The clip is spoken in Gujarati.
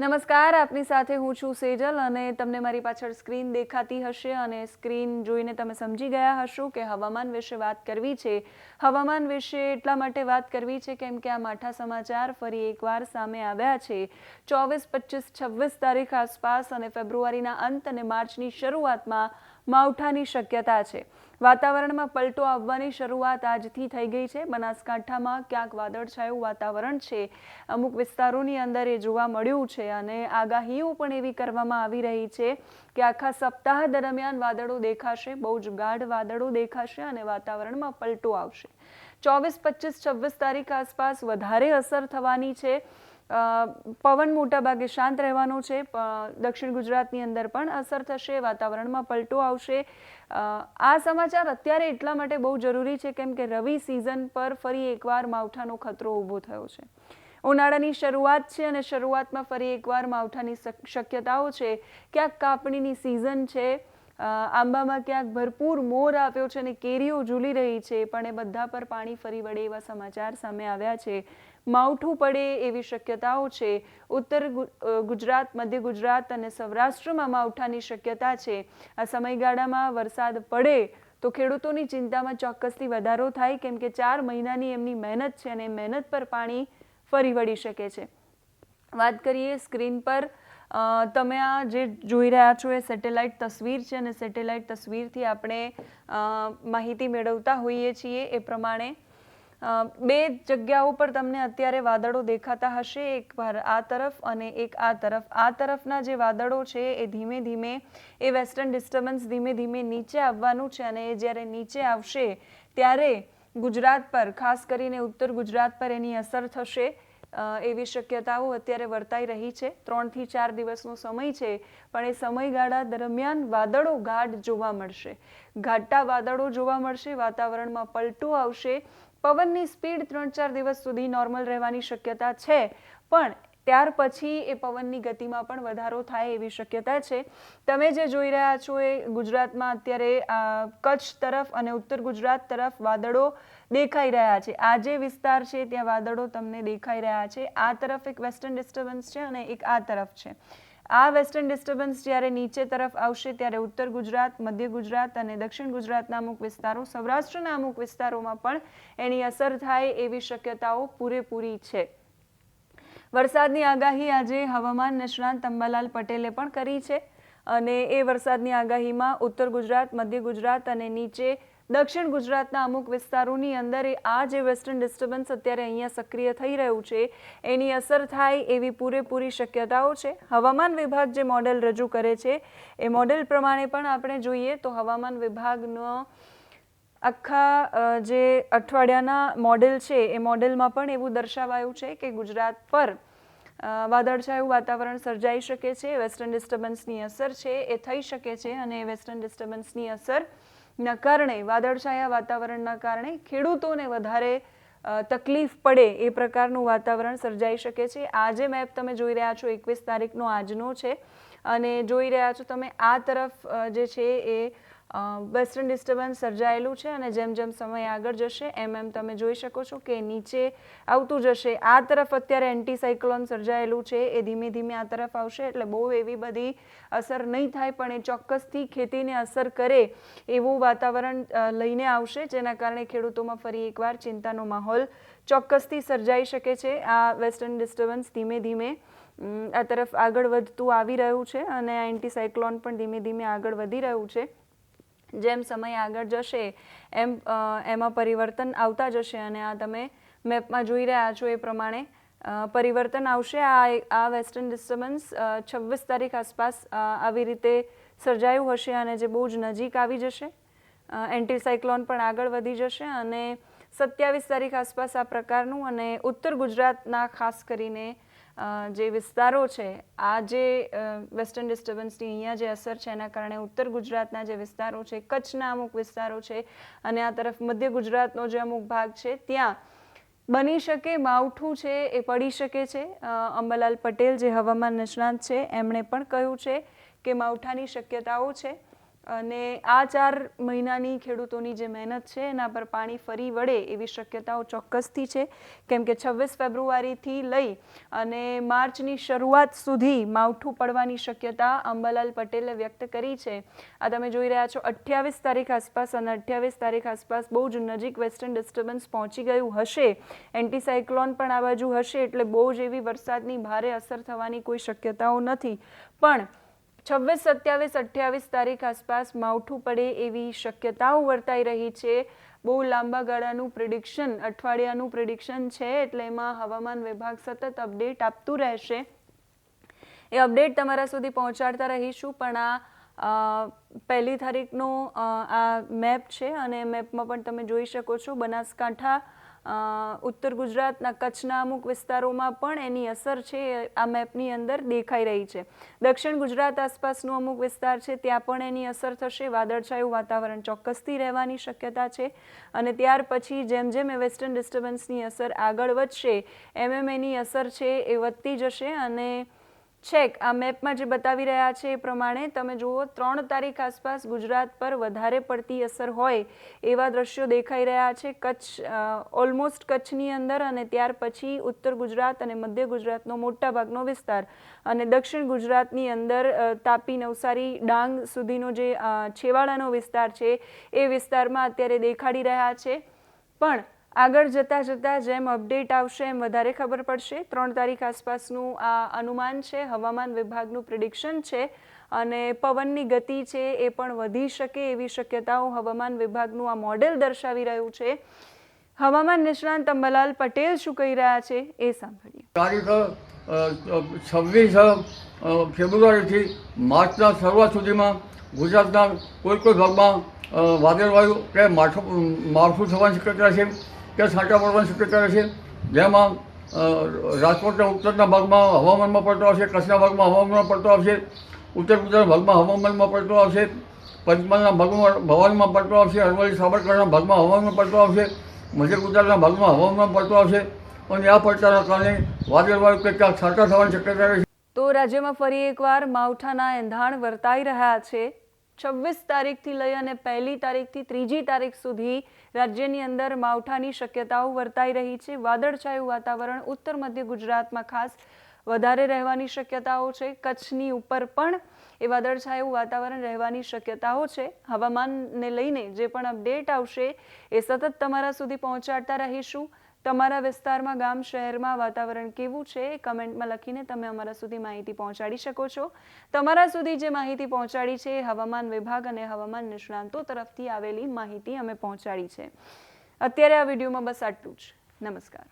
નમસ્કાર, આપની સાથે હું છું સેજલ અને તમને મારી પાછળ સ્ક્રીન દેખાતી હશે અને સ્ક્રીન જોઈને તમે સમજી ગયા હશો કે હવામાન વિશે વાત કરવી છે. હવામાન વિશે એટલા માટે વાત કરવી છે કેમ કે આ માઠા સમાચાર ફરી એકવાર સામે આવ્યા છે. ચોવીસ, પચીસ, છવ્વીસ તારીખ આસપાસ અને ફેબ્રુઆરીના અંત અને માર્ચની શરૂઆતમાં માવઠાની શક્યતા છે. વાતાવરણમાં પલટો આવવાની શરૂઆત આજથી થઈ ગઈ છે. બનાસકાંઠામાં ક્યાંક વાદળછાયું વાતાવરણ છે. અમુક વિસ્તારોની અંદર એ જોવા મળ્યું છે અને આગાહીઓ પણ એવી કરવામાં આવી રહી છે કે આખા સપ્તાહ દરમિયાન વાદળો દેખાશે, બહુ જ ગાઢ વાદળો દેખાશે અને વાતાવરણમાં પલટો આવશે. ચોવીસ પચીસ છવ્વીસ તારીખ આસપાસ વધારે અસર થવાની છે. પવન મોટા ભાગે શાંત રહેવાનો છે. દક્ષિણ ગુજરાતની અંદર પણ અસર થશે, વાતાવરણમાં પલટો આવશે. આ સમાચાર અત્યારે એટલા માટે બહુ જરૂરી છે કેમ કે રવિ સિઝન પર ફરી એકવાર માવઠાનો ખતરો ઊભો થયો છે. ઉનાળાની શરૂઆત છે અને શરૂઆતમાં ફરી એકવાર માવઠાની શક- શક્યતાઓ છે. ક્યાંક કાપણીની સિઝન છે. આંબામાં ક્યાંક ભરપૂર મોર આવ્યો છે અને કેરીઓ ઝૂલી રહી છે. પણ એ બધા પર પાણી ફરી વળે એવા સમાચાર સામે આવ્યા છે. માવઠું પડે એવી શક્યતાઓ છે. ઉત્તર ગુજરાત, મધ્ય ગુજરાત અને સૌરાષ્ટ્રમાં માવઠાની શક્યતા છે. આ સમયગાળામાં વરસાદ પડે તો ખેડૂતોની ચિંતામાં ચોક્કસથી વધારો થાય, કેમ કે ચાર મહિનાની એમની મહેનત છે અને મહેનત પર પાણી ફરી વળી શકે છે. વાત કરીએ સ્ક્રીન પર તમે આ જે જોઈ રહ્યા છો એ સેટેલાઇટ તસવીર છે અને સેટેલાઇટ તસવીરથી આપણે માહિતી મેળવતા હોઈએ છીએ એ પ્રમાણે બે જગ્યાઓ પર તમને અત્યારે વાદળો દેખાતા હશે. એક આ તરફ અને એક આ તરફ. આ તરફના જે વાદળો છે એ ધીમે ધીમે એ વેસ્ટર્ન ડિસ્ટર્બન્સ ધીમે ધીમે નીચે આવવાનું છે અને એ જ્યારે નીચે આવશે ત્યારે ગુજરાત પર, ખાસ કરીને ઉત્તર ગુજરાત પર એની અસર થશે. એવી શક્યતાઓ અત્યારે વર્તાઈ રહી છે. ત્રણથી ચાર દિવસનો સમય છે, પણ એ સમયગાળા દરમિયાન વાદળો ગાઢ જોવા મળશે. ઘાટા વાદળો જોવા મળશે, વાતાવરણમાં પલટો આવશે પવનની સ્પીડ ત્રણ ચાર દિવસ સુધી નોર્મલ રહેવાની શક્યતા છે. પણ ત્યાર પછી એ પવનની ગતિમાં પણ વધારો થાય એવી શક્યતા છે. તમે જે જોઈ રહ્યા છો એ ગુજરાતમાં અત્યારે કચ્છ તરફ અને ઉત્તર ગુજરાત તરફ વાદળો દેખાઈ રહ્યા છે. આ જે વિસ્તાર છે, ત્યાં વાદળો તમને દેખાઈ રહ્યા છે. આ તરફ એક વેસ્ટર્ન ડિસ્ટર્બન્સ છે અને એક આ તરફ છે. આ વેસ્ટર્ન ડિસ્ટર્બન્સ જ્યારે નીચે તરફ આવશે ત્યારે ઉત્તર ગુજરાત, મધ્ય ગુજરાત અને દક્ષિણ ગુજરાતના અમુક વિસ્તારો, સૌરાષ્ટ્રના અમુક વિસ્તારોમાં પણ એની અસર થાય એવી શક્યતાઓ પૂરેપૂરી છે. વરસાદની આગાહી આજે હવામાન નિષ્ણાંત અંબાલાલ પટેલે પણ કરી છે અને એ વરસાદની આગાહીમાં ઉત્તર ગુજરાત, મધ્ય ગુજરાત અને નીચે દક્ષિણ ગુજરાતના અમુક વિસ્તારોની અંદર આ જે વેસ્ટર્ન ડિસ્ટર્બન્સ અત્યારે અહીંયા સક્રિય થઈ રહ્યું છે, એની અસર થાય એવી પૂરેપૂરી શક્યતાઓ છે. હવામાન વિભાગ જે મોડેલ રજૂ કરે છે, એ મોડેલ પ્રમાણે પણ આપણે જોઈએ તો હવામાન વિભાગનો આખા જે અઠવાડિયાના મોડેલ છે, એ મોડેલમાં પણ એવું દર્શાવાયું છે કે ગુજરાત પર વાદળછાયું વાતાવરણ સર્જાઈ શકે છે, વેસ્ટર્ન ડિસ્ટર્બન્સની અસર છે, એ થઈ શકે છે અને વેસ્ટર્ન ડિસ્ટર્બન્સની અસરના કારણે, વાદળછાયા વાતાવરણના કારણે ખેડૂતોને વધારે તકલીફ પડે એ પ્રકારનું વાતાવરણ સર્જાઈ શકે છે. આજે મેપ તમે જોઈ રહ્યા છો, એકવીસ તારીખનો આજનો છે. અને જોઈ રહ્યા છો તમે આ તરફ જે છે એ વેસ્ટર્ન ડિસ્ટર્બન્સ સર્જાયેલું છે અને જેમ જેમ સમય આગળ જશે, એમ એમ તમે જોઈ શકો છો કે નીચે આવતું જશે. આ તરફ અત્યારે એન્ટીસાયક્લોન સર્જાયેલું છે, એ ધીમે ધીમે આ તરફ આવશે, એટલે બહુ એવી બધી અસર નહીં થાય, પણ એ ચોક્કસથી ખેતીને અસર કરે એવું વાતાવરણ લઈને આવશે, જેના કારણે ખેડૂતોમાં ફરી એકવાર ચિંતાનો માહોલ ચોક્કસથી સર્જાઈ શકે છે. આ વેસ્ટર્ન ડિસ્ટર્બન્સ ધીમે ધીમે આ તરફ આગળ વધતું આવી રહ્યું છે અને આ એન્ટીસાયક્લોન પણ ધીમે ધીમે આગળ વધી રહ્યું છે. જેમ સમય આગળ જશે, એમ એમાં પરિવર્તન આવતા જશે અને આ તમે મેપમાં જોઈ રહ્યા છો એ પ્રમાણે પરિવર્તન આવશે. આ આ વેસ્ટર્ન ડિસ્ટર્બન્સ છવ્વીસ તારીખ આસપાસ આવી રીતે સર્જાયું હશે અને જે બહુ જ નજીક આવી જશે. એન્ટીસાયક્લોન પણ આગળ વધી જશે અને સત્યાવીસ તારીખ આસપાસ આ પ્રકારનું અને ઉત્તર ગુજરાતના ખાસ કરીને જે વિસ્તારો છે, આ જે વેસ્ટર્ન ડિસ્ટર્બન્સની અહીંયા જે અસર છે, એના કારણે ઉત્તર ગુજરાતના જે વિસ્તારો છે, કચ્છના અમુક વિસ્તારો છે અને આ તરફ મધ્ય ગુજરાતનો જે અમુક ભાગ છે, ત્યાં બની શકે, માવઠું છે, એ પડી શકે છે. અંબલાલ પટેલ જે હવામાન નિષ્ણાંત છે, એમણે પણ કહ્યું છે કે માવઠાની શક્યતાઓ છે. અને આ ચાર મહિનાની ખેડૂતોની જે મહેનત છે, એના પર પાણી ફરી વળે એવી શક્યતાઓ ચોક્કસથી છે. કેમ કે છવ્વીસ ફેબ્રુઆરીથી લઈ અને માર્ચની શરૂઆત સુધી માવઠું પડવાની શક્યતા અંબાલાલ પટેલે વ્યક્ત કરી છે. આ તમે જોઈ રહ્યા છો, અઠ્યાવીસ તારીખ આસપાસ અને અઠ્યાવીસ તારીખ આસપાસ બહુ જ નજીક વેસ્ટર્ન ડિસ્ટર્બન્સ પહોંચી ગયું હશે. એન્ટીસાયક્લોન પણ આ બાજુ હશે, એટલે બહુ જ એવી વરસાદની ભારે અસર થવાની કોઈ શક્યતાઓ નથી. પણ છવ્વીસ, સત્યાવીસ, અઠ્યાવીસ તારીખ આસપાસ માવઠું પડે એવી શક્યતાઓ વર્તાઈ રહી છે. બહુ લાંબા ગાળાનું પ્રિડિક્શન અઠવાડિયાનું પ્રિડિક્શન છે એટલે એમાં હવામાન વિભાગ સતત અપડેટ આપતું રહેશે. એ અપડેટ તમારા સુધી પહોંચાડતા રહીશું, પણ આ પહેલી તારીખનો આ મેપ છે અને મેપમાં પણ તમે જોઈ શકો છો. બનાસકાંઠા ઉત્તર ગુજરાતના કચ્છના અમુક વિસ્તારોમાં પણ એની અસર છે આ મેપની અંદર દેખાઈ રહી છે. દક્ષિણ ગુજરાત આસપાસનો અમુક વિસ્તાર છે, ત્યાં પણ એની અસર થશે. વાદળછાયું વાતાવરણ ચોક્કસથી રહેવાની શક્યતા છે. અને ત્યાર પછી જેમ જેમ એ વેસ્ટર્ન ડિસ્ટર્બન્સની અસર આગળ વધશે, એમ એમ એની અસર છે, એ વધતી જશે. અને છેક આ મેપમાં જે બતાવી રહ્યા છે એ પ્રમાણે તમે જુઓ, ત્રણ તારીખ આસપાસ ગુજરાત પર વધારે પડતી અસર હોય એવા દ્રશ્યો દેખાઈ રહ્યા છે. કચ્છ ઓલમોસ્ટ કચ્છની અંદર અને ત્યાર પછી ઉત્તર ગુજરાત અને મધ્ય ગુજરાતનો મોટા ભાગનો વિસ્તાર અને દક્ષિણ ગુજરાતની અંદર તાપી, નવસારી, ડાંગ સુધીનો જે છેવાડાનો વિસ્તાર છે એ વિસ્તારમાં અત્યારે દેખાડી રહ્યા છે. પણ આગળ જતાં જતાં જેમ અપડેટ આવશે એમ વધારે ખબર પડશે. ત્રણ તારીખ આસપાસનું આ અનુમાન છે, હવામાન વિભાગનું પ્રિડિક્શન છે અને પવનની ગતિ છે એ પણ વધી શકે એવી શક્યતાઓ હવામાન વિભાગનું આ મોડેલ દર્શાવી રહ્યું છે. હવામાન નિષ્ણાંત અંબાલાલ પટેલ શું કહી રહ્યા છે એ સાંભળીએ. તારીખ છવ્વીસ ફેબ્રુઆરીથી માર્ચના શરૂઆત સુધીમાં ગુજરાતના કોઈ કોઈ ભાગમાં વાદળવાયુ કે માઠું, માળખું થવાની શક્યતા છે. કે છાંટા પડવાની શક્યતા છે? જેમાં રાજકોટના ઉત્તરના ભાગમાં હવામાનમાં પડતો આવશે, કચ્છના ભાગમાં હવામાનમાં પડતો આવશે ઉત્તર ગુજરાતના ભાગમાં હવામાનમાં પડતો આવશે, પંચમહાલના ભાગમાં ભવાનમાં પડતો આવશે, અરવલ્લી, સાબરકાંઠાના ભાગમાં હવામાનમાં પડતો આવશે, મધ્ય ગુજરાતના ભાગમાં હવામાનમાં પડતો આવશે, અને આ પડતાના કારણે વાદળવાયુ કે ક્યાંક છાંટા થવાની શક્યતા રહે છે. તો રાજ્યમાં ફરી એકવાર માવઠાના એંધાણ વર્તાઈ રહ્યા છે. છવ્વીસ તારીખથી લઈ અને પહેલી તારીખથી ત્રીજી તારીખ સુધી રાજ્યની અંદર માવઠાની શક્યતાઓ વર્તાઈ રહી છે. વાદળછાયું વાતાવરણ ઉત્તર મધ્ય ગુજરાતમાં ખાસ વધારે રહેવાની શક્યતાઓ છે. કચ્છની ઉપર પણ એ વાદળછાયું વાતાવરણ રહેવાની શક્યતાઓ છે. હવામાનને લઈને જે પણ અપડેટ આવશે એ સતત તમારા સુધી પહોંચાડતા રહીશું. તમારા વિસ્તારમાં ગામ, શહેરમાં વાતાવરણ કેવું છે એ કમેન્ટમાં લખીને તમે અમારા સુધી માહિતી પહોંચાડી શકો છો. તમારા સુધી જે માહિતી પહોંચાડી છે એ હવામાન વિભાગ અને હવામાન નિષ્ણાંતો તરફથી આવેલી માહિતી અમે પહોંચાડી છે. અત્યારે આ વિડીયોમાં બસ આટલું જ. નમસ્કાર.